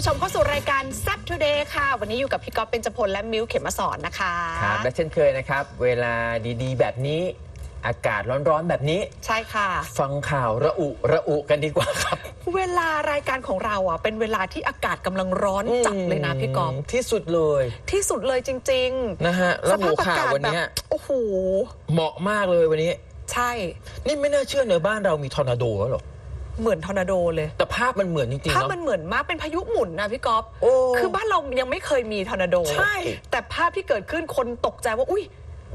ผู้ชมเข้าสู่รายการ s ซ p Today ค่ะ วันนี้อยู่กับพี่ก๊อฟเป็นจพลและมิวเข็มมาสอนนะคะครับและเช่นเคยนะครับ เวลาดีๆ แบบนี้อากาศร้อนๆแบบนี้ ใช่ค่ะ ฟังข่าวระอุระอุกันดีกว่าครับ เวลารายการของเราอะเป็นเวลาที่อากาศกำลังร้อนจัดเลยนะพี่ก๊อฟมที่สุดเลย ที่สุดเลยจริงนะฮะๆแล้วสหัภาวพอาข่าวกาศวันแบบเนี้ยโอ้โหเหมาะมากเลยวันนี้ ใช่ นี่ไม่น่าเชื่อเนอะบ้านเรามีทอร์นาโดแล้วเหรอ เหมือนทอร์นาโดเลย แต่ภาพมันเหมือนจริงๆภาพเนาะ มันเหมือนมากเป็นพายุหมุนนะพี่ก๊อฟโอ้คือบ้านเรายังไม่เคยมีทอร์นาโดใช่ แต่ภาพที่เกิดขึ้นคนตกใจว่าอุ้ย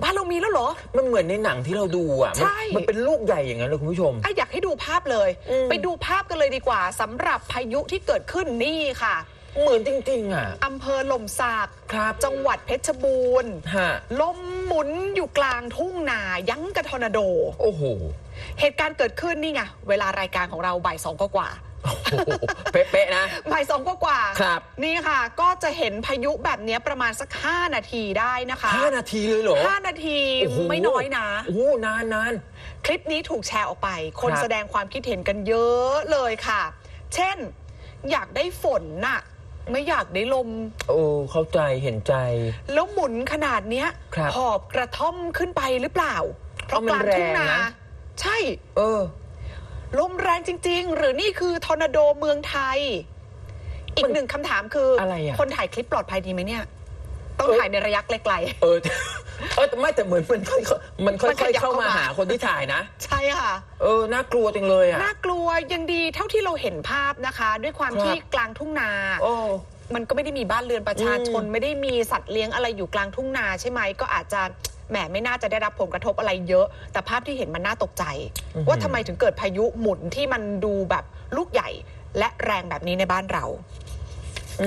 บ้านเรามีแล้วเหรอ มันเหมือนในหนังที่เราดูอะมันใช่ มันเป็นลูกใหญ่อย่างนั้นเลยคุณผู้ชม อะอยากให้ดูภาพเลย อืม ไปดูภาพกันเลยดีกว่าสำหรับพายุที่เกิดขึ้นนี่ค่ะ เหมือนจริง ๆ อะ อำเภอหล่มสักครับ จังหวัดเพชรบูรณ์ฮะ ลมหมุนอยู่กลางทุ่งนายั้งกับทอร์นาโด โอ้โห เหตุการณ์เกิดขึ้นนี่ไงเวลารายการของเราบ่ายสองกว่าโอ้โหเป๊ะๆนะ ๆบ่ายสองกว่าๆครับ นี่ค่ะ ก็จะเห็นพายุแบบนี้ประมาณสัก 5 นาทีได้นะคะห้านาทีเลยเหรอห้านาทีโอ้โหไม่น้อยนะ โอ้โหนานนาน คลิปนี้ถูกแชร์ออกไป คนครับ แสดงความคิดเห็นกันเยอะเลยค่ะ เช่น อยากได้ฝนน่ะ ไม่อยากได้ลม โอ้เข้าใจเห็นใจ แล้วหมุนขนาดเนี้ยครับหอบกระท่อมขึ้นไปหรือเปล่าเพราะเพราะมันกลางทุ่งนาแรงนะ ใช่ เออ ลมแรงจริง ๆ หรือนี่คือทอร์นาโดเมืองไทย อีกหนึ่งคำถามคืออะไรอะคนถ่ายคลิปปลอดภัยดีไหมเนี่ย ต้องเออถ่ายในระยะไกลเออ เออแต่ไม่แต่เหมือนมันค่อยมันค่มันขอยยัๆบเข้ามาเข้ามา หาคนที่ถ่ายนะๆใช่ค่ะ เออ น่ากลัวจังเลยอะ น่ากลัวยังดีเท่าที่เราเห็นภาพนะคะ ด้วยความครับ ที่กลางทุ่งนา โอ้ มันก็ไม่ได้มีบ้านเรือนประชาชนอืมไม่ได้มีสัตว์เลี้ยงอะไรอยู่กลางทุ่งนาใช่ไหมก็อาจจะแหมไม่น่าจะได้รับผลกระทบอะไรเยอะ แต่ภาพที่เห็นมันน่าตกใจว่าทำไมถึงเกิดพายุหมุนที่มันดูแบบลูกใหญ่ และแรงแบบนี้ในบ้านเรา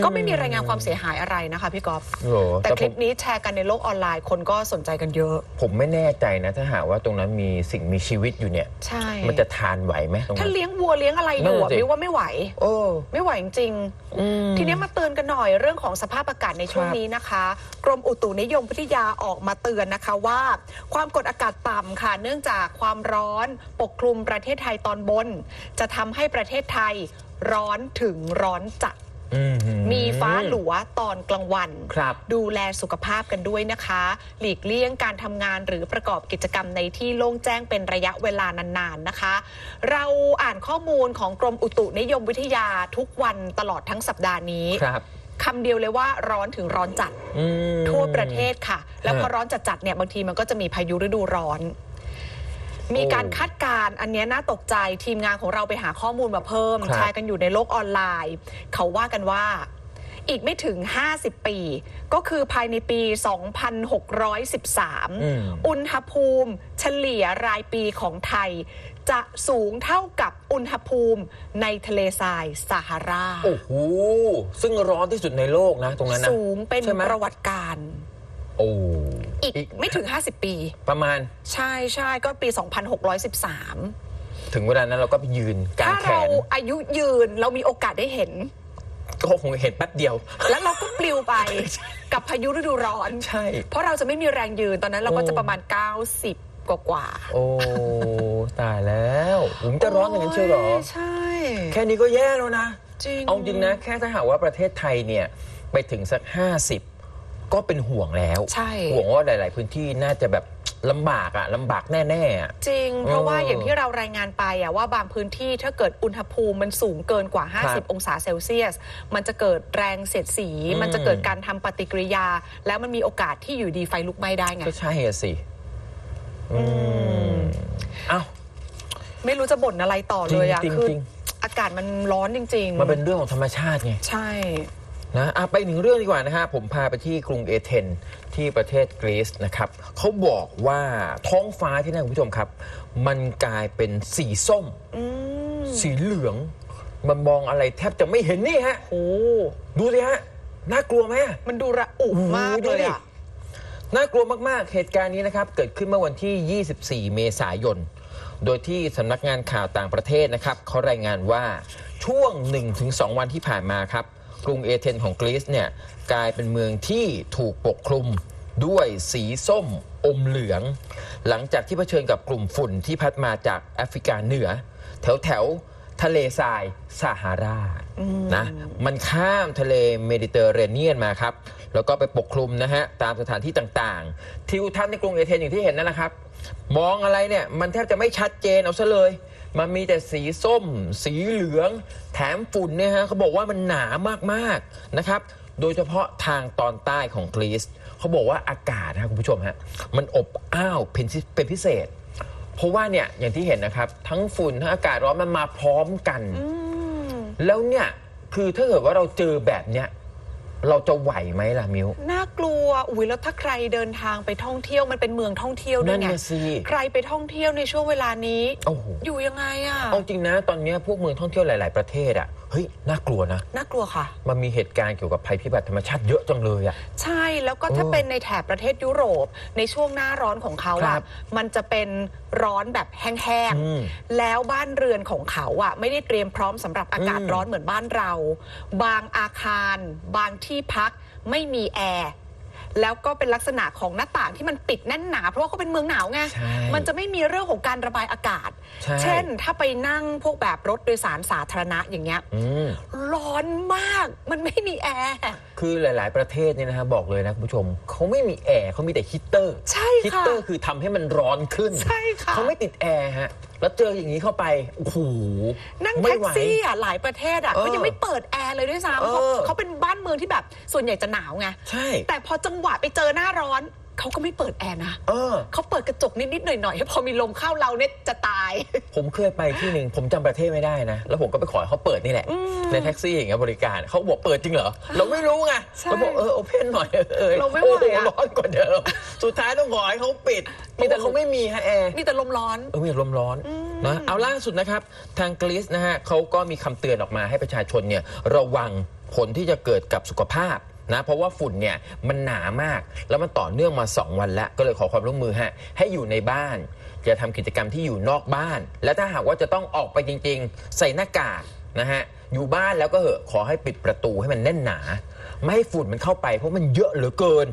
ก็ไม่มีรายงานความเสียหายอะไรนะคะพี่กอฟโหแต่แต่คผลิมปนี้แชร์กันในโลกออนไลน์คนก็สนใจกันเยอะ ผมไม่แน่ใจนะ ถ้าหากว่าตรงนั้นมีสิ่งมีชีวิตอยู่เนี่ย ใช่ มันจะทานไหวไหมตรงถ้านั้น เลี้ยงวัวเลี้ยงอะไรอยู่นั่อะนน่ะสิ มิวว่าไม่ไหว โอ้ไม่ไหวจริงๆอืมทีนี้มาเตือนกันหน่อยเรื่องของสภาพอากาศในช่วงครับ นี้นะคะ กรมอุตุนิยมวิทยาออกมาเตือนนะคะว่า ความกดอากาศต่ำค่ะ เนื่องจากความร้อนปกคลุมประเทศไทยตอนบน จะทำให้ประเทศไทยร้อนถึงร้อนจัดอื มีฟ้าหลัวตอนกลางวันครับ ดูแลสุขภาพกันด้วยนะคะ หลีกเลี่ยงการทำงานหรือประกอบกิจกรรมในที่โล่งแจ้งเป็นระยะเวลานานๆนะคะ เราอ่านข้อมูลของกรมอุตุนิยมวิทยาทุกวันตลอดทั้งสัปดาห์นี้ครับคำเดียวเลยว่าร้อนถึงร้อนจัดอืมทั่วประเทศค่ะ แล้วพอฮะร้อนจัดๆเนี่ยบางทีมันก็จะมีพายุฤดูร้อน มีการคาดการณ์อันเนี้ยน่าตกใจทีมงานของเราไปหาข้อมูลมาเพิ่มครับแชร์กันอยู่ในโลกออนไลน์ เขาว่ากันว่าอีกไม่ถึง 50 ปี ก็คือภายในปี 2613อืมอุณหภูมิเฉลี่ยรายปีของไทย จะสูงเท่ากับอุณหภูมิในทะเลทรายซาฮารา โอ้โห ซึ่งร้อนที่สุดในโลกนะ ตรงนั้นนะ สูงเป็นใช่ไหมประวัติการณ์ โอ้อีกไม่ถึง 50 ปี ประมาณใช่ใช่ก็ปี 2613 ถึงเวลานั้นเราก็ไปยืนกลางถ้าแขเราน อายุยืนเรามีโอกาสได้เห็น ก็คงเห็นแป๊บเดียว แล้วเราก็ปลิวไปกับพายุฤดูร้อน ใช่ เพราะเราจะไม่มีแรงยืนตอนนั้นเราก็โอ้จะประมาณ 90 กว่ากว่าโอ้ตายแล้วผมจะร้อนอย่างนั้นเชียวเหรอ ใช่ แค่นี้ก็แย่แล้วนะ จริง เอาจริงนะ แค่ถ้าหากว่าประเทศไทยเนี่ย ไปถึงสัก 50 ก็เป็นห่วงแล้ว ใช่ ห่วงว่าหลาย ๆ พื้นที่น่าจะแบบลำบากอะลำบากแน่ๆอะ จริง เพราะว่าเออออย่างที่เรารายงานไปอะว่าบางพื้นที่ถ้าเกิดอุณหภูมิมันสูงเกินกว่า ครับ50 องศาเซลเซียส มันจะเกิดแรงเสียดสี อืม มันจะเกิดการทำปฏิกิริยา แล้วมันมีโอกาสที่อยู่ดีไฟลุกไหม้ได้ไง ก็ใช่อะสิอืมเอ้า ไม่รู้จะบ่นอะไรต่อเลยอะจริงๆคือจริง อากาศมันร้อนจริงมันเป็นเรื่องของธรรมชาติไง ใช่ นะอะไปหนึ่งเรื่องดีกว่านะฮะ ผมพาไปที่กรุงเอเธนที่ประเทศกรีซนะครับเขาบอกว่าท้องฟ้าที่นั่นคุณผู้ชมครับ มันกลายเป็นสีส้มอืมสีเหลือง มันมองอะไรแทบจะไม่เห็นนี่ฮะโอ้ดูสิฮะ น่ากลัวไหมอะมันดูระอุมากโอ้โหดูเลยดิอะน่ากลัวมาก ๆ เหตุการณ์นี้นะครับ เกิดขึ้นเมื่อวันที่ 24 เมษายน โดยที่สำนักงานข่าวต่างประเทศนะครับเขารายงานว่าช่วง 1-2 วันที่ผ่านมาครับ กรุงเอเธนของกรีซเนี่ยกลายเป็นเมืองที่ถูกปกคลุมด้วยสีส้มอมเหลือง หลังจากที่เผชิญกับกลุ่มฝุ่นที่พัดมาจากแอฟริกาเหนือ แถวแถวทะเลทรายซาฮารานะมันข้ามทะเลเมดิเตอร์เรเนียนมาครับ แล้วก็ไปปกคลุมนะฮะ ตามสถานที่ต่างๆ ทิวทัศน์ในกรุงเอเธนอย่างที่เห็นนั่นแหละครับ มองอะไรเนี่ย มันแทบจะไม่ชัดเจนเอาซะเลย มันมีแต่สีส้ม สีเหลือง แถมฝุ่นเนี่ยฮะเขาบอกว่ามันหนามากๆนะครับ โดยเฉพาะทางตอนใต้ของกรีซเขาบอกว่าอากาศนะคุณผู้ชมฮะมันอบอ้าวเป็นพิเป็นพิเศษ เพราะว่าเนี่ยอย่างที่เห็นนะครับ ทั้งฝุ่นทั้งอากาศร้อนมันมาพร้อมกัน แล้วเนี่ยคือถ้าเกิดว่าเราเจอแบบเนี้ยเราจะไหวไหมล่ะมิวน่ากลัว อุ้ยแล้วถ้าใครเดินทางไปท่องเที่ยวมันเป็นเมืองท่องเที่ยวด้วนั่ยนไงน่ะสิ ใครไปท่องเที่ยวในช่วงเวลานี้ โอ้โห อยู่ยังไงอะเอาจริงนะ ตอนเนี้ยพวกเมืองท่องเที่ยวหลาย ๆ ประเทศอะเฮ้ยน่ากลัวนะ น่ากลัวค่ะ มันมีเหตุการณ์เกี่ยวกับภัยพิบัติธรรมชาติเยอะจังเลยอะ ใช่แล้วก็ถ้าโอ้เป็นในแถบประเทศยุโรป ในช่วงหน้าร้อนของเขาครัอะบมันจะเป็นร้อนแบบแห้งอืมๆแล้วบ้านเรือนของเขาอะไม่ได้เตรียมพร้อมสำหรับอากาศอืม ร้อนเหมือนบ้านเรา บางอาคาร บางที่พักไม่มีแอร์ แล้วก็เป็นลักษณะของหน้าต่างที่มันปิดแน่นหนา เพราะว่าเขาเป็นเมืองหนาวไง ใช่มันจะไม่มีเรื่องของการระบายอากาศ ใช่ เช่น ถ้าไปนั่งพวกแบบรถโดยสารสาธารณะอย่างเงี้ย อืม ร้อนมาก มันไม่มีแอร์ คือหลาย ๆ ประเทศเนี่ยนะฮะบอกเลยนะคุณผู้ชมเขาไม่มีแอร์เขามีแต่ฮีตเตอร์ใช่ฮีค่ะตเตอร์คือทำให้มันร้อนขึ้นใช่ค่ะ เขาไม่ติดแอร์ฮะ แล้วเจออย่างนี้เข้าไปโอ้โหนั่งไม่แท็กไหว ซี่อะหลายประเทศอะเออเขายังไม่เปิดแอร์เลยด้วยซ้ำเออเขาเขาเป็นบ้านเมืองที่แบบส่วนใหญ่จะหนาวไง ใช่ แต่พอจังหวะไปเจอหน้าร้อน เขาก็ไม่เปิดแอร์นะเออ เขาเปิดกระจกนิดๆหน่อยๆให้พอมีลมเข้าเราเนี่ยจะตาย ผมเคยไปที่หนึ่งผมจำประเทศไม่ได้นะ แล้วผมก็ไปขอให้เขาเปิดนี่แหละ ในแท็กซี่อย่างเงี้ยบริการเขาบอกเปิดจริงเหรอ เราไม่รู้ไงใช่เราบอกเออโอเพนหน่อยเออเราไม่โอ้ไหวโหอะ ร้อนกว่าเดิม สุดท้ายต้องขอให้เขาปิดมีแต่เขาไม่มีฮะแอร์ มีแต่ลมร้อน เออมีลมร้อนนะเอาล่าสุดนะครับ ทางกรีซนะฮะเขาก็มีคำเตือนออกมาให้ประชาชนเนี่ยระวังผลที่จะเกิดกับสุขภาพ นะเพราะว่าฝุ่นเนี่ยมันหนามาก แล้วมันต่อเนื่องมา 2 วันแล้วก็เลยขอความร่วมมือฮะให้อยู่ในบ้านอย่าทำกิจกรรมที่อยู่นอกบ้าน และถ้าหากว่าจะต้องออกไปจริง ๆ ใส่หน้ากากนะฮะอยู่บ้านแล้วก็เหอะขอให้ปิดประตูให้มันแน่นหนา ไม่ให้ฝุ่นมันเข้าไป เพราะมันเยอะเหลือเกิน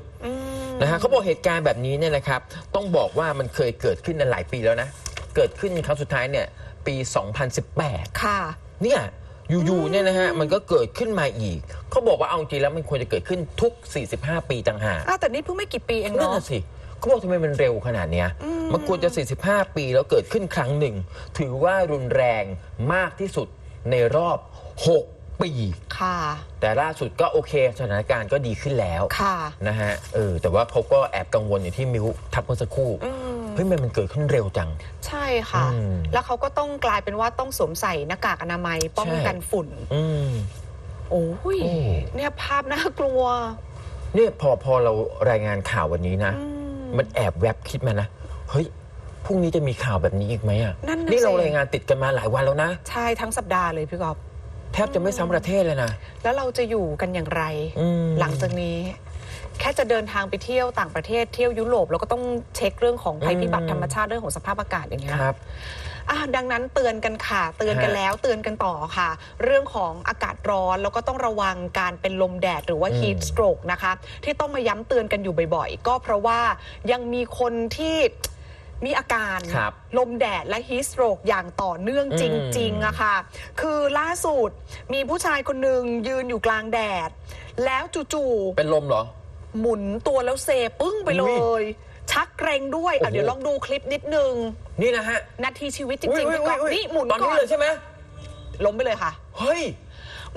นะฮะเขาบอกเหตุการณ์แบบนี้เนี่ยนะครับ ต้องบอกว่ามันเคยเกิดขึ้นในหลายปีแล้วนะ เกิดขึ้นครั้งสุดท้ายเนี่ยปี 2018 ค่ะ เนี่ย อยู่ๆเนี่ยนะฮะมันก็เกิดขึ้นมาอีก เขาบอกว่าเอาจริงแล้วมันควรจะเกิดขึ้นทุก 45 ปีต่างหากอ้าวแต่นี่เพิ่งไม่กี่ปีเองนั่นเนาะ น่ะสิเขาบอกทำไมมันเร็วขนาดเนี้ยมันควรจะ 45 ปีแล้วเกิดขึ้นครั้งหนึ่ง ถือว่ารุนแรงมากที่สุดในรอบ 6 ปี ค่ะ แต่ล่าสุดก็โอเคสถานการณ์ก็ดีขึ้นแล้ว ค่ะ นะฮะเออแต่ว่าเขาก็แอบกังวลอย่างที่มิวทักเมื่อสักครู่ เฮ้ยมันมันเกิดขึ้นเร็วจัง ใช่ค่ะ อืมแล้วเขาก็ต้องกลายเป็นว่าต้องสวมใส่หน้ากากอนามัยป้องใช่ กันฝุ่น อืม โอ้ยโอ้ เนี่ยภาพน่ากลัวเนี่ยพอพอเรารายงานข่าววันนี้นะ อืม มันแอบแวบคิดมานะ เฮ้ยพรุ่งนี้จะมีข่าวแบบนี้อีกไหมอะนั่นน่ะนี่เราสิ รายงานติดกันมาหลายวันแล้วนะ ใช่ทั้งสัปดาห์เลยพี่กอฟแทบจะไม่ซ้ำประเทศเลยนะแล้วเราจะอยู่กันอย่างไร อืม หลังจากนี้ แค่จะเดินทางไปเที่ยวต่างประเทศเที่ยวยุโรปเราก็ต้องเช็คเรื่องของภัยพิบัติธรรมชาติเรื่องของสภาพอากาศอย่างเงี้ยครับอะดังนั้นเตือนกันค่ะ เตือนกันฮะแล้วเตือนกันต่อค่ะ เรื่องของอากาศร้อนแล้วก็ต้องระวังการเป็นลมแดดหรือว่าอืม heat stroke นะคะ ที่ต้องมาย้ำเตือนกันอยู่บ่อยๆ ก็เพราะว่ายังมีคนที่มีอาการครับลมแดดและ heat stroke อย่างต่อเนื่องจริงๆอะค่ะ คือล่าสุดมีผู้ชายคนหนึ่งยืนอยู่กลางแดด แล้วจู่ๆเป็นลมเหรอ หมุนตัวแล้วเซปึ้งไปเลอุ๊ยชักเกรงด้วยอะโอ้โหเดี๋ยวลองดูคลิปนิดนึง นี่นะฮะ นาทีชีวิตจอุ๊ยริงๆอุ๊ยพี่กอฟอุ๊ยนี่หมุนตอนก่นี้อนเลยใช่ไหมล้มไปเลยค่ะ เฮ้ย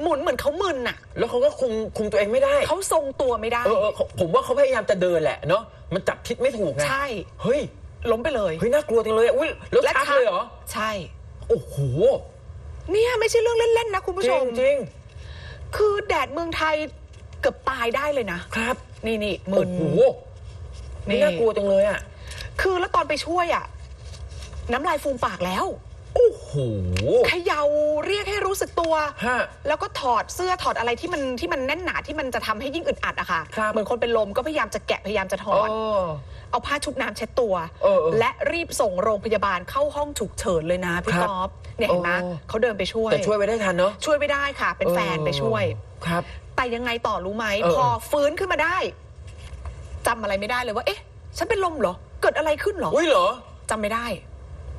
หมุนเหมือนเขามึนน่ะ แล้วเขาก็คุมคุมตัวเองไม่ได้เขาทรงตัวไม่ได้ เออเออผมว่าเขาพยายามจะเดินแหละเนาะมันจับทิศไม่ถูกไงใช่ เฮ้ยล้มไปเลย เฮ้ยน่ากลัวจังเลยอะอุ้ยแล้วชักเลยเหรอใช่ โอ้โหเนี่ยไม่ใช่เรื่องเล่นๆนะคุณผู้จชริม งจริง คือแดดเมืองไทย เกือบตายได้เลยนะครับ นี่นี่มึโอ้น โหนี่นี่ น่ากลัวจังเลยอะคือแล้วตอนไปช่วยอะน้ำลายฟูมปากแล้วโอ้โหเขย่าเรียกให้รู้สึกตัว ฮะ แล้วก็ถอดเสื้อถอดอะไรที่มันที่มันแน่นหนาที่มันจะทำให้ยิ่งอึดอัดอะค่ะครับ เหมือนคนเป็นลมก็พยายามจะแกะพยายามจะถอดโเอาผ้าชุบน้ำเช็ดตัว เออเออและรีบส่งโรงพยาบาลเข้าห้องฉุกเฉินเลยนะพี่ครับก๊อฟเนี่ยเห็นไหมโอ้เขาเดินไปช่วย แต่ช่วยไว้ได้ทันเนาะช่วยไม่ได้ค่ะ เป็นแฟนไปช่วย ครับ แต่ยังไงต่อรู้ไหมเออ พอฟื้นขึ้นมาได้จำอะไรไม่ได้เลยว่า เอ๊ะ ฉันเป็นลมเหรอ เกิดอะไรขึ้นเหรออุ้ยเหรอ จำไม่ได้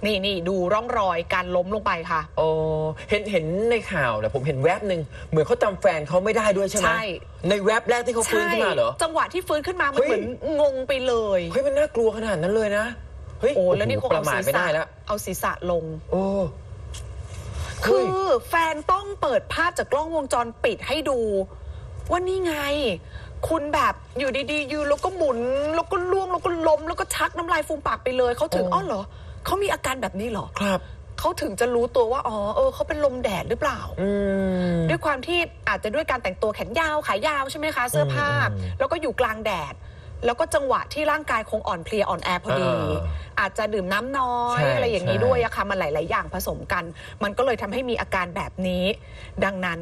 นี่นี่ดูร่องรอยการล้มลงไปค่ะโอ้เห็นเห็นในข่าวนะผมเห็นแวบหนึ่งเหมือนเขาจำแฟนเขาไม่ได้ด้วยใช่ไหมใช่ ในแวบแรกที่เขาฟื้นขึ้นมาเหรอ จังหวะที่ฟื้นขึ้นมามันเฮ้ย เหมือนงงไปเลย เฮ้ยมันน่ากลัวขนาดนั้นเลยนะ เฮ้ยโอ้แล้วนี่คงประเอามาทศีรไม่ษะได้แล้วเอาศีรษะลง โอ้คืเฮ้ย อแฟนต้องเปิดภาพจากกล้องวงจรปิดให้ดู ว่านี่ไง คุณแบบอยู่ดีๆยืนแล้วก็หมุน แล้วก็ล่วงแล้วก็ล้มแล้วก็ชักน้ำลายฟูมปากไปเลยเขาถึงอ๋ออ๋อ๋อเหรอเขามีอาการแบบนี้เหรอครับเขาถึงจะรู้ตัวว่าอ๋อเออเขาเป็นลมแดดหรือเปล่าอืมด้วยความที่อาจจะด้วยการแต่งตัวแขนยาวขายาวใช่ไหมคะ เสื้อผ้าอืมแล้วก็อยู่กลางแดด แล้วก็จังหวะที่ร่างกายคงอ่อนเพลียอ่อนแอพอดีเอออาจจะดื่มน้ำน้อยใช่อะไรอย่างนี้ใช่ด้วยอะค่ะมันหลาย ๆ อย่างผสมกัน มันก็เลยทำให้มีอาการแบบนี้ ดังนั้น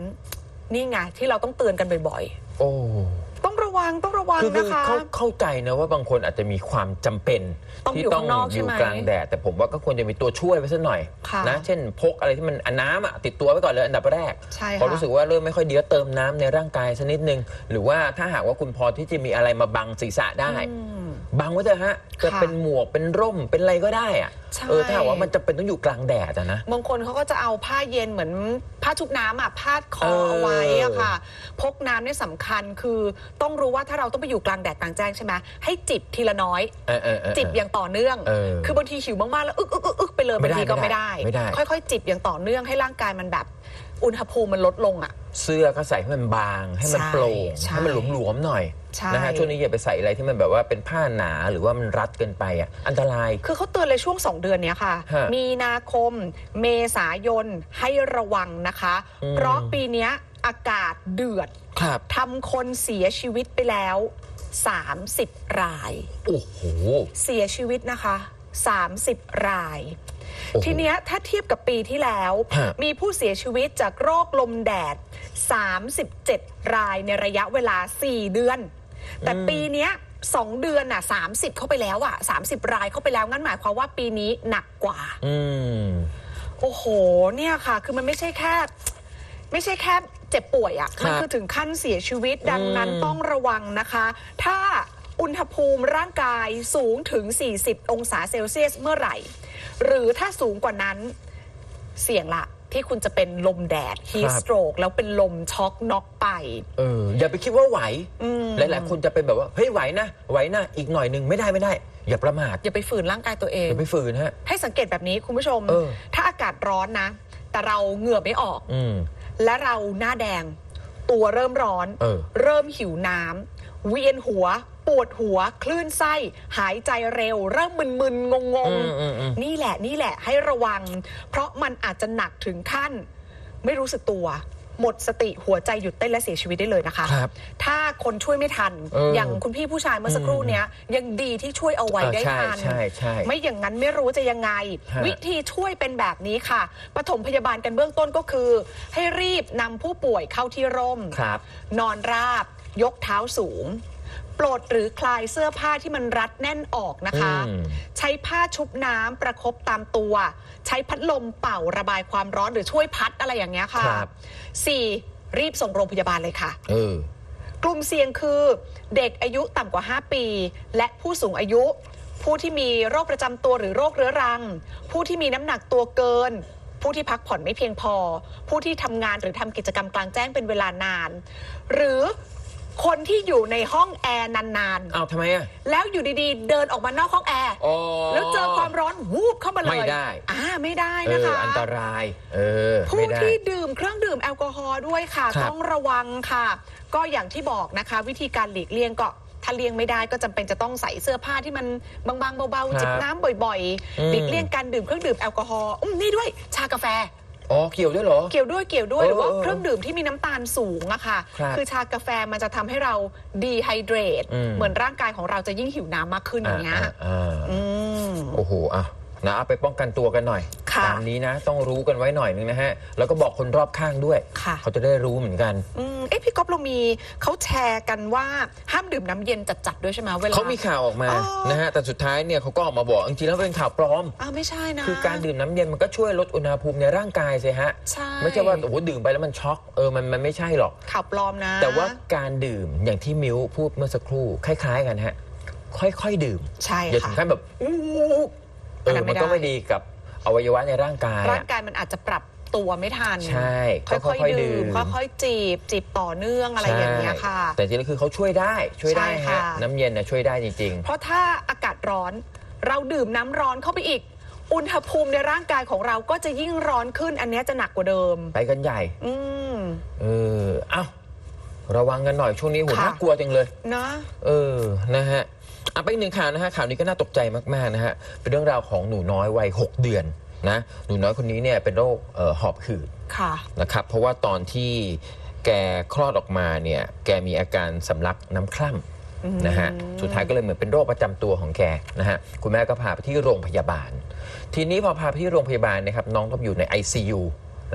นี่ไงที่เราต้องเตือนกันบ่อยโอ้ๆ ต้องระวังต้องระวังคือนะคะ เขาเข้าใจนะว่าบางคนอาจจะมีความจำเป็นต้องที่อยู่ต้องข้างนอกอใช่ยู่ไหมกลางแดดแต่ผมว่าก็ควรจะมีตัวช่วยไว้สักหน่อยค่ะ นะเช่นพกอะไรที่มันอันน้ำอะติดตัวไว้ก่อนเลยอันดับแรก ใช่พอค่ะ รู้สึกว่าเริ่มไม่ค่อยดีก็เติมน้ำในร่างกายสักนิดนึง หรือว่าถ้าหากว่าคุณพอที่จะมีอะไรมาบังศีรษะได้ อืม บังไว้เถอะฮะจะค่ะเป็นหมวกเป็นร่มเป็นอะไรก็ได้อะใช่ เออถ้าหากว่ามันจะเป็นต้องอยู่กลางแดดอะนะ บางคนเขาก็จะเอาผ้าเย็นเหมือนผ้าชุบน้ำอะพาดคอเออเอาไว้อะค่ะ พกน้ำเนี่ยสำคัญคือต้องรู้ว่าถ้าเราต้องไปอยู่กลางแดดกลางแจ้งใช่ไหมให้จิบทีละน้อย เออเออเออ จิบอย่างต่อเนื่อง เออคือบางทีหิวมากๆแล้วอึกอึกอึกอึกไปเลยไม่บางได้ทีก็ไม่ไม่ได้ได้ ไม่ได้ ค่อยๆ จิบอย่างต่อเนื่องให้ร่างกายมันแบบ อุณหภูมิมันลดลงอะ เสื้อก็ใส่ให้มันบาง ให้มันใช่โปร่งใช่ให้มันหลวมๆหน่อยใช่ นะฮะช่วงนี้อย่าไปใส่อะไรที่มันแบบว่าเป็นผ้าหนาหรือว่ามันรัดเกินไปอะอันตราย คือเขาเตือนเลยช่วงสองเดือนเนี้ยค่ะ ฮะมีนาคม เมษายนให้ระวังนะคะ อืม เพราะปีเนี้ยอากาศเดือดครับ ทำคนเสียชีวิตไปแล้ว 30 ราย โอ้โห เสียชีวิตนะคะ 30 รายโอ้โห ทีเนี้ยถ้าเทียบกับปีที่แล้ว ฮะ มีผู้เสียชีวิตจากโรคลมแดด 37 รายในระยะเวลา 4 เดือน แต่ปีเนี้ยสองเดือนน่ะ30 เข้าไปแล้วอะ 30 รายเข้าไปแล้วงั้นหมายความว่าปีนี้หนักกว่า อืม โอ้โห เนี่ยค่ะ คือมันไม่ใช่แค่ ไม่ใช่แค่เจ็บป่วยอะครับมัคือถึงขั้นเสียชีวิต ดังนั้นอืม ต้องระวังนะคะ ถ้าอุณหภูมิร่างกายสูงถึง 40 องศาเซลเซียสเมื่อไหร่ หรือถ้าสูงกว่านั้นเสี่ยงละที่คุณจะเป็นลมแดดฮีสโตรกแล้วเป็นลมช็อกน็อกไปเอออย่าไปคิดว่าไหวอืมหลายๆคนจะเป็นแบบว่าเฮ้ยไหวนะไหวนะอีกหน่อยหนึ่งไม่ได้ไม่ได้ อย่าประมาทอย่าไปฝืนร่างกายตัวเองอย่าไปฝืนฮะให้สังเกตแบบนี้คุณผู้ชมเออถ้าอากาศร้อนนะ แต่เราเหงื่อไม่ออกอืมและเราหน้าแดง ตัวเริ่มร้อนเออเริ่มหิวน้ำ เวียนหัว ปวดหัว คลื่นไส้ หายใจเร็ว เริ่มมึนๆ งงอืมอืมอืมๆนี่แหละนี่แหละให้ระวัง เพราะมันอาจจะหนักถึงขั้น ไม่รู้สึกตัว หมดสติหัวใจหยุดเต้นและเสียชีวิตได้เลยนะคะครับถ้าคนช่วยไม่ทันเอออย่างคุณพี่ผู้ชายเมื่อสักครู่เนี้ยยังดีที่ช่วยเอาไว้เออได้ใช่ทันใช่ใช่ไม่อย่างนั้นไม่รู้จะยังไงฮะวิธีช่วยเป็นแบบนี้ค่ะปฐมพยาบาลกันเบื้องต้นก็คือ ให้รีบนำผู้ป่วยเข้าที่ร่มครับนอนราบ ยกเท้าสูง ปลดหรือคลายเสื้อผ้าที่มันรัดแน่นออกนะคะ อืม ใช้ผ้าชุบน้ำประคบตามตัว ใช้พัดลมเป่าระบายความร้อนหรือช่วยพัดอะไรอย่างเงี้ยค่ะครับ สี่รีบส่งโรงพยาบาลเลยค่ะ เออ กลุ่มเสี่ยงคือเด็กอายุต่ำกว่า 5 ปี และผู้สูงอายุ ผู้ที่มีโรคประจำตัวหรือโรคเรื้อรัง ผู้ที่มีน้ำหนักตัวเกิน ผู้ที่พักผ่อนไม่เพียงพอ ผู้ที่ทำงานหรือทำกิจกรรมกลางแจ้งเป็นเวลานาน หรือ คนที่อยู่ในห้องแอร์นานเอาทำไมอะ ๆ แล้วอยู่ดีๆ เดินออกมานอกห้องแอร์ อ๋อแล้วเจอความร้อนวูบเข้ามาเลยไม่ได้ อ่าไม่ได้เอนะอคะ อันตราย เออผู้ไม่ได้ ที่ดื่มเครื่องดื่มแอลกอฮอล์ด้วยค่ะ ครับต้องระวังค่ะ ก็อย่างที่บอกนะคะ วิธีการหลีกเลี่ยงก็ถ้าเลี่ยงไม่ได้ก็จำเป็นจะต้องใส่เสื้อผ้าที่มันบางๆเบาครับๆจิบน้ำบ่อยอืมๆหลีกเลี่ยงการดื่มเครื่องดื่มแอลกอฮอล์อืมนี่ด้วยชากาแฟ อ๋อเกี่ยวด้วยเหรอ เกี่ยวด้วยเกี่ยวด้วยเออหรือว่าเออเครื่องดื่มที่มีน้ำตาลสูงอะค่ะครับอชากาแฟมันจะทำให้เราดีไฮเดรตอืม เหมือนร่างกายของเราจะยิ่งหิวน้ำมากขึ้นอย่างเงี้ยอ่าอ่าอืม โอ้โหอะ นะเอาไปป้องกันตัวกันหน่อย ค่ะตามนี้นะ ต้องรู้กันไว้หน่อยนึงนะฮะ แล้วก็บอกคนรอบข้างด้วย ค่ะ เขาจะได้รู้เหมือนกัน อืมเอ๊ะพี่ก๊อฟเรามีเขาแชร์กันว่าห้ามดื่มน้ำเย็นจัดๆด้วยใช่ไหมเวลา เขามีข่าวออกมาอ๋อ นะฮะ แต่สุดท้ายเนี่ยเขาก็ออกมาบอกจริงๆแล้วเป็นข่าวปลอม อ้าวไม่ใช่นะ คือการดื่มน้ำเย็นมันก็ช่วยลดอุณหภูมิในร่างกายสิฮะ ใช่ ไม่ใช่ว่าโอ้โหดื่มไปแล้วมันช็อกเออมันมันไม่ใช่หรอก ข่าวปลอมนะแต่ว่าการดื่มอย่างที่มิ้วพูดเมื่อสักครู่คล้าย ๆ กันฮะ ค่อยๆดื่ม ใช่อย่าถึค่ะงขั้นแบบอู้ เออันนั้อนไม่มันก็ได้ไม่ดีกับอวัยวะในร่างกายร่างอะกายมันอาจจะปรับตัวไม่ทันใช่ก็ค่อยค่อยๆๆดื่มดื่มค่อยๆจีบ จีบต่อเนื่องอะไรอย่างเงี้ยค่ะ ใช่แต่จริงๆคือเขาช่วยได้ช่วยได้ใช่ฮะค่ะ น้ำเย็นนะช่วยได้จริง เพราะถ้าอากาศร้อนเราดื่มน้ำร้อนเข้าไปอีก อุณหภูมิในร่างกายของเราก็จะยิ่งร้อนขึ้นอันเนี้ยจะหนักกว่าเดิม ๆ ไปกันใหญ่ อืม เออ เอ้า ระวังกันหน่อยช่วงนี้หุ่นค่ะ น่ากลัวจังเลย นะ เออ นะฮะ อะไปอีกหนึ่งข่าวนะฮะข่าวนี้ก็น่าตกใจมากๆนะฮะเป็นเรื่องราวของหนูน้อยวัย6เดือนนะหนูน้อยคนนี้เนี่ยเป็นโรคเอ่อหอบหืดค่ะ นะครับเพราะว่าตอนที่แกคลอดออกมาเนี่ยแกมีอาการสำลักน้ำคร่ำนะฮะสุดท้ายก็เลยเหมือนเป็นโรคประจำตัวของแกนะฮะคุณแม่ก็พาไปที่โรงพยาบาล ทีนี้พอพาไปที่โรงพยาบาลนะครับน้องต้องอยู่ใน ICU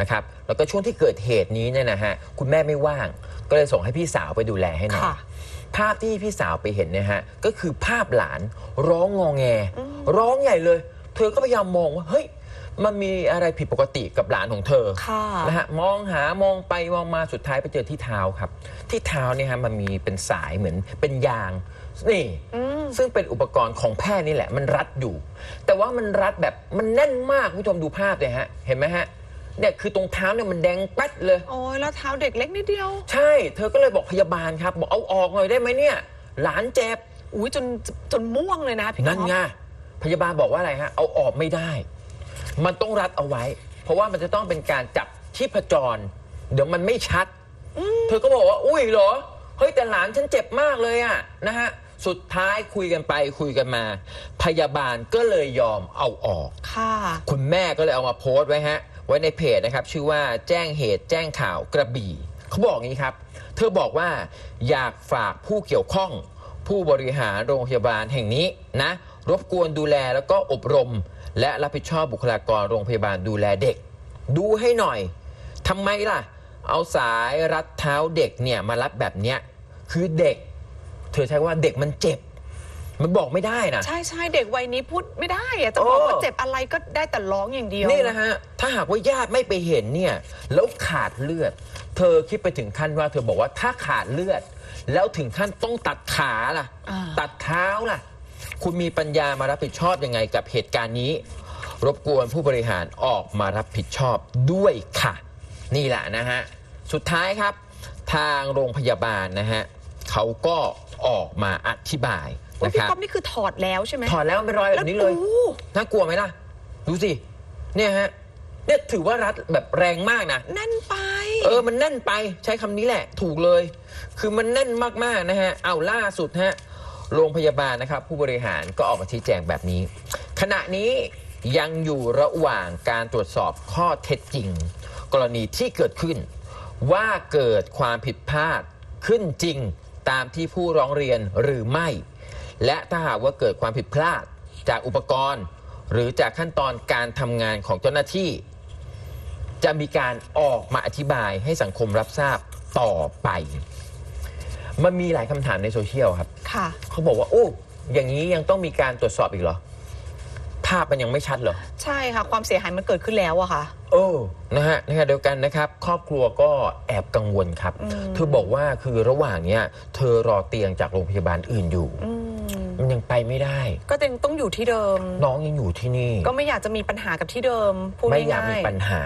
นะครับแล้วก็ช่วงที่เกิดเหตุนี้เนี่ยนะฮะคุณแม่ไม่ว่าง ก็เลยส่งให้พี่สาวไปดูแลให้หน่อย ค่ะ ภาพที่พี่สาวไปเห็นเนี่ยฮะก็คือภาพหลานร้องงอแง ร้องใหญ่เลย เธอก็พยายามมองว่าเฮ้ยมันมีอะไรผิดปกติกับหลานของเธอค่ะ นะฮะมองหามองไปมองมาสุดท้ายไปเจอที่เท้าครับ ที่เท้าเนี่ยฮะมันมีเป็นสายเหมือนเป็นยางนี่ซึ่งเป็นอุปกรณ์ของแพทย์นี่แหละ มันรัดอยู่ แต่ว่ามันรัดแบบมันแน่นมากคุณผู้ชมดูภาพเลยฮะเห็นไหมฮะ เนี่ยคือตรงเท้าเนี่ยมันแดงแป๊ดเลย โอ้ยแล้วเท้าเด็กเล็กนิดเดียว ใช่ เธอก็เลยบอกพยาบาลครับ บอกเอาออกหน่อยได้ไหมเนี่ย หลานเจ็บ อุ้ยจนจนม่วงเลยนะพี่นั่นก๊อฟไง พยาบาลบอกว่าอะไรฮะ เอาออกไม่ได้ มันต้องรัดเอาไว้ เพราะว่ามันจะต้องเป็นการจับชีพจร เดี๋ยวมันไม่ชัด เธอก็บอกว่า อุ้ยเหรอ เฮ้ยแต่หลานฉันเจ็บมากเลยอะนะฮะ สุดท้ายคุยกันไปคุยกันมา พยาบาลก็เลยยอมเอาออก ค่ะ คุณแม่ก็เลยเอามาโพสต์ไว้ฮะ ไว้ในเพจนะครับ ชื่อว่าแจ้งเหตุแจ้งข่าวกระบี่เขาบอกอย่างนี้ครับ เธอบอกว่าอยากฝากผู้เกี่ยวข้อง ผู้บริหารโรงพยาบาลแห่งนี้นะ รบกวนดูแลแล้วก็อบรม และรับผิดชอบบุคลากรโรงพยาบาลดูแลเด็ก ดูให้หน่อยทำไมล่ะ เอาสายรัดเท้าเด็กเนี่ยมารัดแบบเนี้ยคือเด็ก เธอใช้ว่าเด็กมันเจ็บ มันบอกไม่ได้นะ ใช่ใช่เด็กวัยนี้พูดไม่ได้อะจะบอกโอ้ว่าเจ็บอะไรก็ได้แต่ร้องอย่างเดียว นี่แหละฮะ ถ้าหากว่าญาติไม่ไปเห็นเนี่ย แล้วขาดเลือด เธอคิดไปถึงขั้นว่า เธอบอกว่าถ้าขาดเลือด แล้วถึงขั้นต้องตัดขาล่ะ อ่า ตัดเท้าล่ะ คุณมีปัญญามารับผิดชอบยังไงกับเหตุการณ์นี้ รบกวนผู้บริหารออกมารับผิดชอบด้วยค่ะ นี่แหละนะฮะ สุดท้ายครับ ทางโรงพยาบาลนะฮะเขาก็ออกมาอธิบาย อุ๊ยนะพี่ครับก๊อฟนี่คือถอดแล้วใช่ไหม ถอดแล้วมันเป็นรอยแบบนี้เลยแวโอ้น่ากลัวไหมล่ะ ดูสิ เนี่ยฮะ เนี่ยถือว่ารัดแบบแรงมากนะ แน่นไป เออ มันแน่นไปใช้คำนี้แหละ ถูกเลย คือมันแน่นมาก ๆ นะฮะ เอาล่าสุดฮะ โรงพยาบาลนะครับ ผู้บริหารก็ออกมาชี้แจงแบบนี้ ขณะนี้ยังอยู่ระหว่างการตรวจสอบข้อเท็จจริง กรณีที่เกิดขึ้น ว่าเกิดความผิดพลาดขึ้นจริงตามที่ผู้ร้องเรียนหรือไม่ และถ้าหากว่าเกิดความผิดพลาดจากอุปกรณ์ หรือจากขั้นตอนการทำงานของเจ้าหน้าที่ จะมีการออกมาอธิบายให้สังคมรับทราบต่อไป มันมีหลายคำถามในโซเชียลครับ ค่ะ เขาบอกว่า โอ้อย่างนี้ยังต้องมีการตรวจสอบอีกเหรอ ภาพมันยังไม่ชัดเหรอ ใช่ค่ะ ความเสียหายมันเกิดขึ้นแล้วอะค่ะ เออ นะฮะในขณะเดียวกันนะครับ ครอบครัวก็แอบกังวลครับ อืม เธอบอกว่าคือระหว่างเนี้ย เธอรอเตียงจากโรงพยาบาลอื่นอยู่ อืมมันยัง ไปไม่ได้ ก็ยังต้องอยู่ที่เดิม น้องยังอยู่ที่นี่ ก็ไม่อยากจะมีปัญหากับที่เดิมพูดไม่อยากง่ามียปัญหา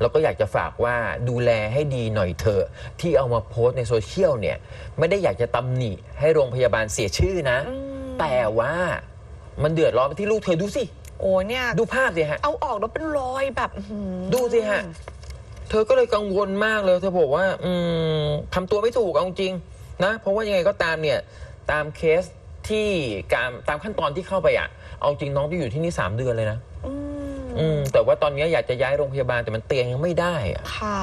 แล้วก็อยากจะฝากว่าดูแลให้ดีหน่อยเถอะที่เอามาโพสต์ในโซเชียลเนี่ยไม่ได้อยากจะตำหนิให้โรงพยาบาลเสียชื่อนะๆอืมแต่ว่ามันเดือดร้อนไปที่ลูกเธอดูสิ โอ้เนี่ยดูภาพสิฮะ เอาออกแล้วเป็นรอยแบบอื้อหือดูสิฮะ เธอก็เลยกังวลมากเลย เธอบอกว่า อืมทำตัวไม่ถูกเอาจริงนะ เพราะว่ายังไงก็ตามเนี่ย ตามเคส ที่การตามขั้นตอนที่เข้าไปอะ เอาจริงน้องที่อยู่ที่นี่ 3 เดือนเลยนะ อืมอืม แต่ว่าตอนนี้อยากจะย้ายโรงพยาบาลแต่มันเตียงยังไม่ได้อะ ค่ะ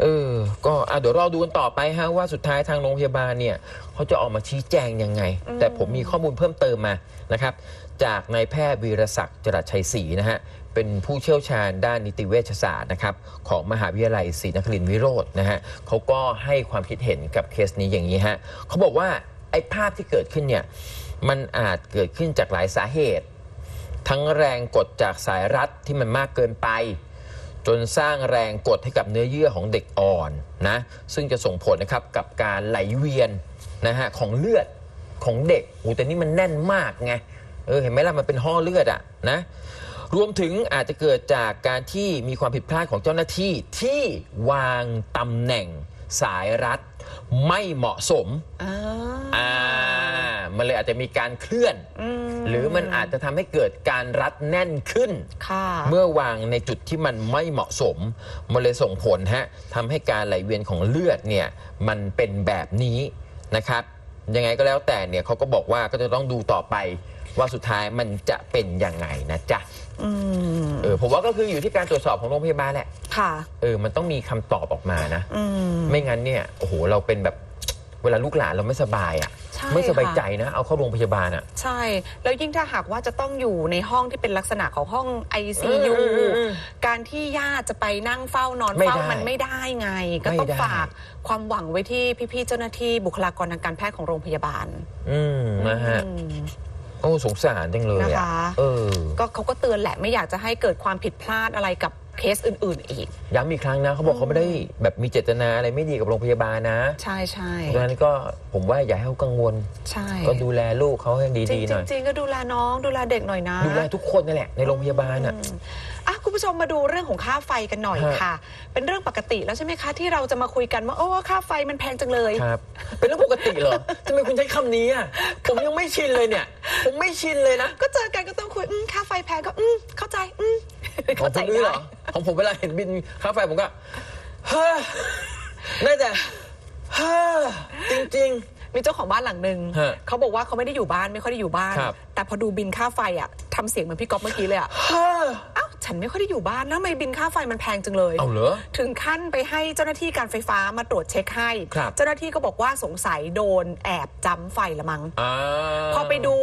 เออ ก็อะเดี๋ยวรอดูกันต่อไปฮะว่าสุดท้ายทางโรงพยาบาลเนี่ยเขาจะออกมาชี้แจงยังไง อืม แต่ผมมีข้อมูลเพิ่มเติมมานะครับ จากนายแพทย์วีรศักดิ์จรัสชัยศรีนะฮะ เป็นผู้เชี่ยวชาญด้านนิติเวชศาสตร์นะครับ ของมหาวิทยาลัยศรีนครินทรวิโรจน์นะฮะเขาก็ให้ความคิดเห็นกับเคสนี้อย่างนี้ฮะเขาบอกว่าไอ้ภาพที่เกิดขึ้นเนี่ยมันอาจเกิดขึ้นจากหลายสาเหตุ ทั้งแรงกดจากสายรัดที่มันมากเกินไป จนสร้างแรงกดให้กับเนื้อเยื่อของเด็กอ่อนนะซึ่งจะส่งผลนะครับกับการไหลเวียนนะฮะของเลือดของเด็กโอ้แต่นี่มันแน่นมากไงเออเห็นไหมล่ะมันเป็นห่อเลือดอะนะรวมถึงอาจจะเกิดจากการที่มีความผิดพลาดของเจ้าหน้าที่ที่วางตำแหน่งสายรัด ไม่เหมาะสมอ่าอ่ามันเลยอาจจะมีการเคลื่อนอืมหรือมันอาจจะทำให้เกิดการรัดแน่นขึ้น ค่ะ เมื่อวางในจุดที่มันไม่เหมาะสม มันเลยส่งผลฮะทำให้การไหลเวียนของเลือดเนี่ยมันเป็นแบบนี้นะครับ ยังไงก็แล้วแต่เนี่ยเขาก็บอกว่าก็จะต้องดูต่อไปว่าสุดท้ายมันจะเป็นยังไงนะจ๊ะ อืมเออผมว่าก็คืออยู่ที่การตรวจสอบของโรงพยาบาลแหละค่ะ เออมันต้องมีคำตอบออกมานะ อืม ไม่งั้นเนี่ยโอ้โหเราเป็นแบบเวลาลูกหลานเราไม่สบายอะใช่ไม่สบายค่ะ ใจนะ เอาเข้าโรงพยาบาลอะ ใช่ แล้วยิ่งถ้าหากว่าจะต้องอยู่ในห้องที่เป็นลักษณะของห้อง ICU อืมอืมอืมการที่ญาติจะไปนั่งเฝ้านอนไม่เฝ้าได้มันไม่ได้ไง ก็ไม่ต้องได้ ฝากความหวังไว้ที่พี่ๆเจ้าหน้าที่บุคลากรทางการแพทย์ของโรงพยาบาลอืมนะฮะ อืม โอ้สงสารจังเลยนะอะคะเออ ก็เขาก็เตือนแหละไม่อยากจะให้เกิดความผิดพลาดอะไรกับเคสอื่น ๆ อีก ย้ำอีกครั้งนะเขาบอกเขาไม่ได้แบบมีเจตนาอะไรไม่ดีกับโรงพยาบาลนะใช่ใช่เพราะฉะนั้นก็ผมว่าอย่าให้เขากังวล ใช่ก็ดูแลลูกเขาให้จริดีงๆหน่อยๆจริงๆก็ดูแลน้องดูแลเด็กหน่อยนะ ดูแลทุกคนนั่นแหละในโรงพยาบาลอะ อืม อะคุณผู้ชมมาดูเรื่องของค่าไฟกันหน่อยฮะค่ะ เป็นเรื่องปกติแล้วใช่ไหมคะ ที่เราจะมาคุยกันว่าโอ้ค่าไฟมันแพงจังเลย ครับ เป็นเรื่องปกติเหรอทำไมคุณใช้คำนี้อะผมยังไม่ชินเลยเนี่ย ผมไม่ชินเลยนะก็เจอกันก็ต้องคุยอืมค่าไฟแพงก็อืมเข้าใจอืมของเข้าผใจมนี่เหรได้อของผมเวลาเห็นบินค่าไฟผมก็เฮ้อน่าจะเฮ้อจริง มีเจ้าของบ้านหลังหนึ่งฮะเขาบอกว่าเขาไม่ได้อยู่บ้านไม่ค่อยได้อยู่บ้าน ครับ แต่พอดูบินค่าไฟอะทำเสียงเหมือนพี่ก๊อฟเมื่อกี้เลยอะ ๆเฮ้ออ้าว ฉันไม่ค่อยได้อยู่บ้านแล้วทำไมบินค่าไฟมันแพงจังเลย เอาเหรอ ถึงขั้นไปให้เจ้าหน้าที่การไฟฟ้ามาตรวจเช็คให้ ครับ เจ้าหน้าที่ก็บอกว่าสงสัยโดนแอบจำไฟละมั้ง อ่า พอไปดู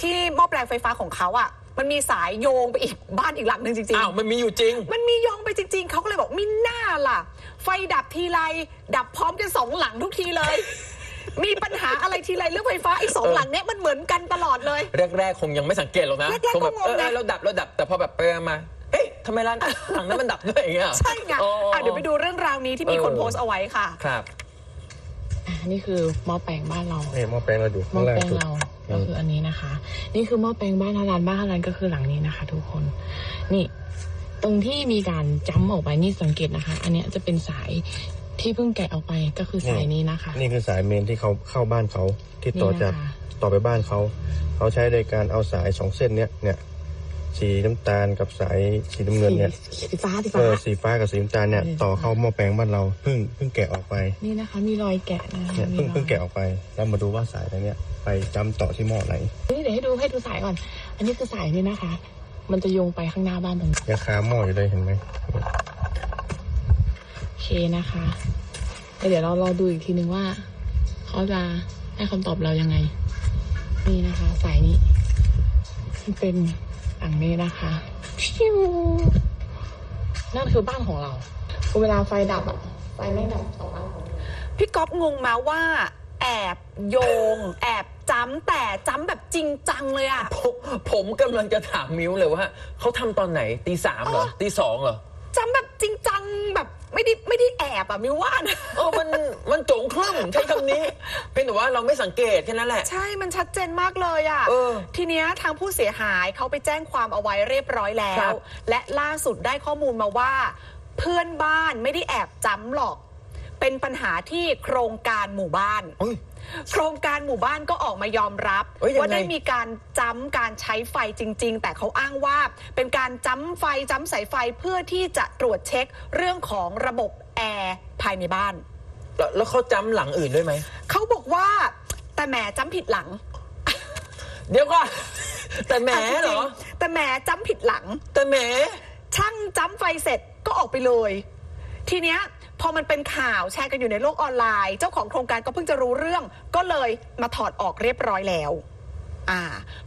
ที่หม้อแปลงไฟฟ้าของเขาอะ มันมีสายโยงไปอีกบ้านอีกหลังหนึ่งจริงอ้าว มันมีอยู่จริง ๆ มันมีโยงไปจริง ๆ เขาก็เลยบอกมิน่าล่ะ ไฟดับทีไร ดับพร้อมกันสองหลังทุกทีเลย มีปัญหาอะไรทีไรเรื่องไฟฟ้าไอ้สองเออ หลังเนี้ยมันเหมือนกันตลอดเลย แรก ๆ คงยังไม่สังเกตหรอกนะแรกๆคงแบบก็งงเออไงเออเราดับเราดับแต่พอแบบไปมาเอ๊ะ ทำไมร้านหลังนั้นมันดับด้วยอย่างเงี้ย ใช่ไงอ๋ออะเดี๋ยวไปดูเรื่องราวนี้ที่มีคนเออโพสต์เอาไว้ค่ะ ครับ อะนี่คือหม้อแปลงบ้านเรานี่หม้อแปลงเราอยู่หม้ข้าองล่างแปลงสุด เราก็คืออันนี้นะคะ นี่คือหม้อแปลงบ้านฮารันบ้านฮารันก็คือหลังนี้นะคะ ทุกคน นี่ ตรงที่มีการจ้ำออกไปนี่สังเกตนะคะ อันเนี้ยจะเป็นสายที่เพิ่งแกะออกไปก็คือสายนี้นะคะนี่คือสายเมนที่เขาเข้าบ้านเขาที่ต่อนี่นะคะจากต่อไปบ้านเขา เขาใช้โดยการเอาสายสองเส้นเนี้ยเนี่ย สีน้ำตาลกับสายสีน้ำเงินเนี่ยสีฟ้าสีเอฟ้า อสีฟ้ากับสีน้ำตาลเนี่ยเออต่อเข้าหม้อแปลงบ้านเราเพิ่งเพิ่งแกะออกไปนี่นะคะ มีรอยแกะนะคะเนี่ยมีเพิ่งรอยเพิ่งแกะออกไป แล้วมาดูว่าสายตัวเนี้ยไปจำต่อที่หม้อไหนนี่เดี๋ยวให้ดูให้ดูสายก่อน อันนี้คือสายนี่นะคะ มันจะโยงไปข้างหน้าบ้านตรงนี้ยังคาหม้ออยู่เลยเห็นไหมโอเคนะคะแล้วเดี๋ยวเรารอดูอีกทีนึงว่า เขาจะให้คำตอบเรายังไง นี่นะคะ สายนี้มันเป็น อังนี้นะคะชิวนั่นคือบ้านของเรา เวลาไฟดับอะไฟไม่ดับสองบ้านของเราพี่ก๊อฟงงมาว่า แอบโยง แอบจ้ำแต่จ้ำแบบจริงจังเลยอะผมผมกำลังจะถามมิวเลยว่าเขาทำตอนไหนตีสามเหรอตีสองเหรอจำแบบจริงจังแบบ ไม่ได้ไม่ได้แอบอะมิวว่านะเออมันมันโจงครึ่มใช้คำนี้ เป็นแต่ว่าเราไม่สังเกตแค่นั้นแหละ ใช่มันชัดเจนมากเลยอะเออทีเนี้ยทางผู้เสียหายเขาไปแจ้งความเอาไว้เรียบร้อยแล้ครัว บ และล่าสุดได้ข้อมูลมาว่า เพื่อนบ้านไม่ได้แอบจ้ำหรอก เป็นปัญหาที่โครงการหมู่บ้านเอ้ย โครงการหมู่บ้านก็ออกมายอมรับ เอ้ยยังไง ว่าได้มีการจ้ำการใช้ไฟจริง ๆ แต่เขาอ้างว่าเป็นการจ้ำไฟจ้ำสายไฟเพื่อที่จะตรวจเช็คเรื่องของระบบแอร์ภายในบ้าน แล้วแล้วเขาจำหลังอื่นด้วยไหม เขาบอกว่าแต่แหมจ้ำผิดหลังเดี๋ยวก่อน แต่แหมอะจเหรริงอๆแต่แหมจ้ำผิดหลัง แต่แหม ช่างจ้ำไฟเสร็จก็ออกไปเลย ทีเนี้ย พอมันเป็นข่าวแชร์กันอยู่ในโลกออนไลน์ เจ้าของโครงการก็เพิ่งจะรู้เรื่อง ก็เลยมาถอดออกเรียบร้อยแล้ว อ่า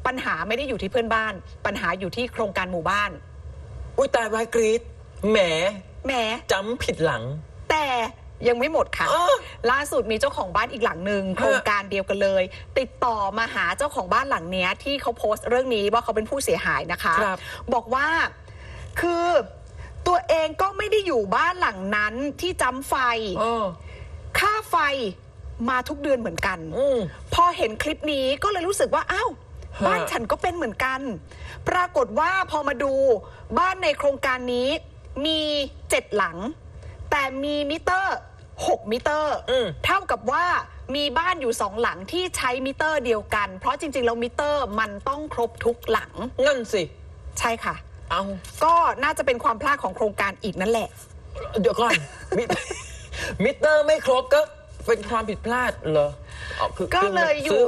ปัญหาไม่ได้อยู่ที่เพื่อนบ้าน ปัญหาอยู่ที่โครงการหมู่บ้าน อุ้ยตายวายกรีดแหมแหม จำผิดหลัง แต่ยังไม่หมดค่ะอ้อล่าสุดมีเจ้าของบ้านอีกหลังหนึ่งโครงการเดียวกันเลย ติดต่อมาหาเจ้าของบ้านหลังเนี้ยที่เขาโพสต์เรื่องนี้ว่าเขาเป็นผู้เสียหายนะคะ ครับ บอกว่าคือ ตัวเองก็ไม่ได้อยู่บ้านหลังนั้นที่จำไฟ เออ ค่าไฟมาทุกเดือนเหมือนกัน อืม พอเห็นคลิปนี้ก็เลยรู้สึกว่าอ้าวฮะ บ้านฉันก็เป็นเหมือนกัน ปรากฏว่าพอมาดูบ้านในโครงการนี้มีเจ็ดหลัง แต่มีมิเตอร์6มิเตอร์ อืม เท่ากับว่ามีบ้านอยู่สองหลังที่ใช้มิเตอร์เดียวกัน เพราะจริงๆแล้วมิเตอร์มันต้องครบทุกหลัง นั่นสิ ใช่ค่ะ เอาก็น่าจะเป็นความพลาดของโครงการอีกนั่นแหละ เดี๋ยวก่อนมิมิเตอร์ไม่ครบก็เป็นความผิดพลาดเหรออ๋อคือก็คือเลยอยู่ซื้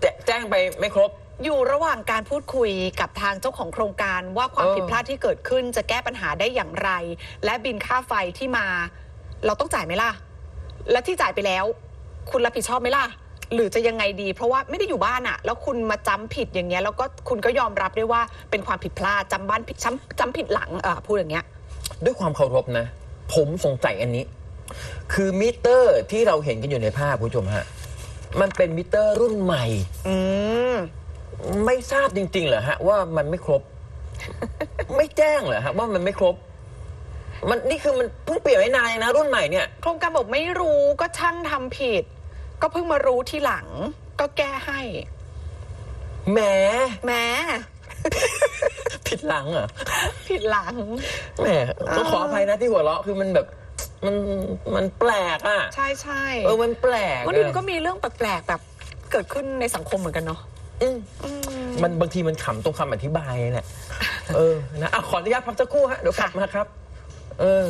แจแจ้งไปไม่ครบ อยู่ระหว่างการพูดคุยกับทางเจ้าของโครงการว่าความเออ ผิดพลาดที่เกิดขึ้นจะแก้ปัญหาได้อย่างไร และบินค่าไฟที่มา เราต้องจ่ายไหมล่ะ และที่จ่ายไปแล้ว คุณรับผิดชอบไหมล่ะ หรือจะยังไงดี เพราะว่าไม่ได้อยู่บ้านอะแล้วคุณมาจำผิดอย่างเงี้ยแล้วก็คุณก็ยอมรับด้วยว่าเป็นความผิดพลาดจำบ้านผิดจำจำผิดหลังอ่าพูดอย่างเงี้ย ด้วยความเคารพนะ ผมสงสัยอันนี้ คือมิเตอร์ที่เราเห็นกันอยู่ในภาพคุณผู้ชมฮะมันเป็นมิเตอร์รุ่นใหม่ อืมไม่ทราบจริงๆเหรอฮะ ว่ามันไม่ครบ ไม่แจ้งเหรอฮะว่ามันไม่ครบ มันนี่คือมันเพิ่งเปลี่ยนไม่นานเองนะรุ่นใหม่เนี่ย โครงการบอกไม่รู้ก็ช่างทำผิด ก็เพิ่งมารู้ทีหลัง ก็แก้ให้แหมแหม้ผิดหลังเหรอผิดหลัง แหมต้องขออภัยนะที่หัวเราะคือมันแบบมันมันแปลกอะใช่ใช่เออมันแปลกวันนี้มันก็มีเรื่องแปลกๆแบบเกิดขึ้นในสังคมเหมือนกันเนาะอืมมันบางทีมันขำตรงคำอธิบายนี่แหละเออนะอะขออนุญาตพักสักครู่ฮะเดี๋ยวกลับค่ะมาครับ เออ